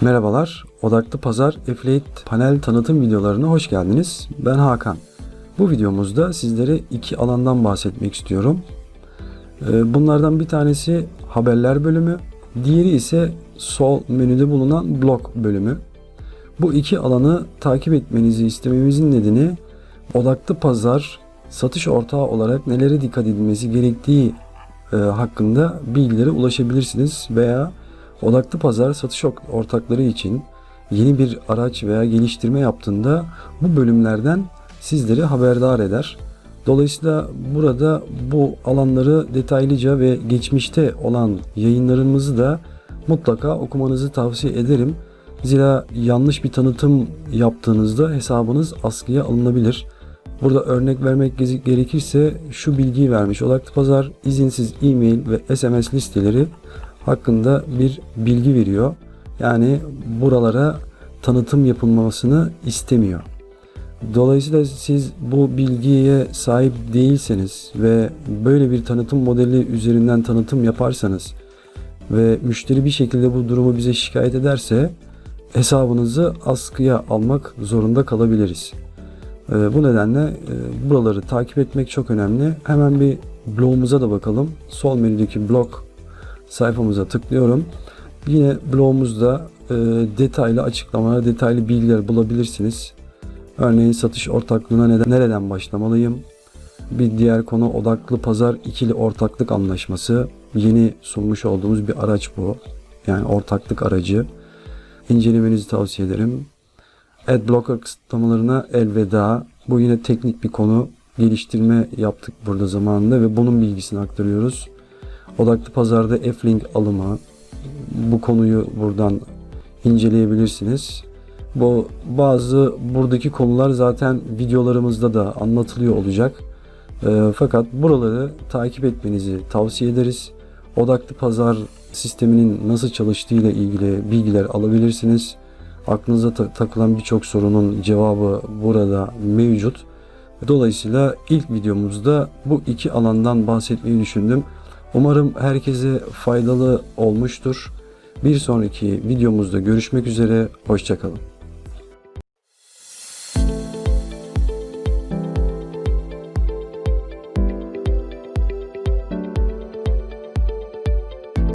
Merhabalar, Odaklı Pazar Affiliate panel tanıtım videolarına hoş geldiniz. Ben Hakan. Bu videomuzda sizlere iki alandan bahsetmek istiyorum. Ee, Bunlardan bir tanesi haberler bölümü, diğeri ise sol menüde bulunan blog bölümü. Bu iki alanı takip etmenizi istememizin nedeni odaklı pazar satış ortağı olarak nelere dikkat edilmesi gerektiği e, hakkında bilgilere ulaşabilirsiniz veya odaklı pazar satış ortakları için yeni bir araç veya geliştirme yaptığında bu bölümlerden sizleri haberdar eder. Dolayısıyla burada bu alanları detaylıca ve geçmişte olan yayınlarımızı da mutlaka okumanızı tavsiye ederim. Zira yanlış bir tanıtım yaptığınızda hesabınız askıya alınabilir. Burada örnek vermek gerekirse şu bilgiyi vermiş. Odaklı Pazar izinsiz e-mail ve SMS listeleri hakkında bir bilgi veriyor. Yani buralara tanıtım yapılmasını istemiyor. Dolayısıyla siz bu bilgiye sahip değilseniz ve böyle bir tanıtım modeli üzerinden tanıtım yaparsanız ve müşteri bir şekilde bu durumu bize şikayet ederse hesabınızı askıya almak zorunda kalabiliriz. Ee, Bu nedenle e, buraları takip etmek çok önemli. Hemen bir blogumuza da bakalım. Sol menüdeki blog sayfamıza tıklıyorum. Yine blogumuzda e, detaylı açıklamalar, detaylı bilgiler bulabilirsiniz. Örneğin satış ortaklığına neden, nereden başlamalıyım? Bir diğer konu odaklı pazar ikili ortaklık anlaşması. Yeni sunmuş olduğumuz bir araç bu. Yani ortaklık aracı. İncelemenizi tavsiye ederim. Adblocker kısıtlamalarına elveda. Bu yine teknik bir konu. Geliştirme yaptık burada zamanında ve bunun bilgisini aktarıyoruz. Odaklı pazarda F-Link alımı. Bu konuyu buradan inceleyebilirsiniz. Bu bazı buradaki konular zaten videolarımızda da anlatılıyor olacak. Ee, fakat buraları takip etmenizi tavsiye ederiz. Odaklı pazar sisteminin nasıl çalıştığıyla ilgili bilgiler alabilirsiniz. Aklınıza ta- takılan birçok sorunun cevabı burada mevcut. Dolayısıyla ilk videomuzda bu iki alandan bahsetmeyi düşündüm. Umarım herkese faydalı olmuştur. Bir sonraki videomuzda görüşmek üzere. Hoşçakalın.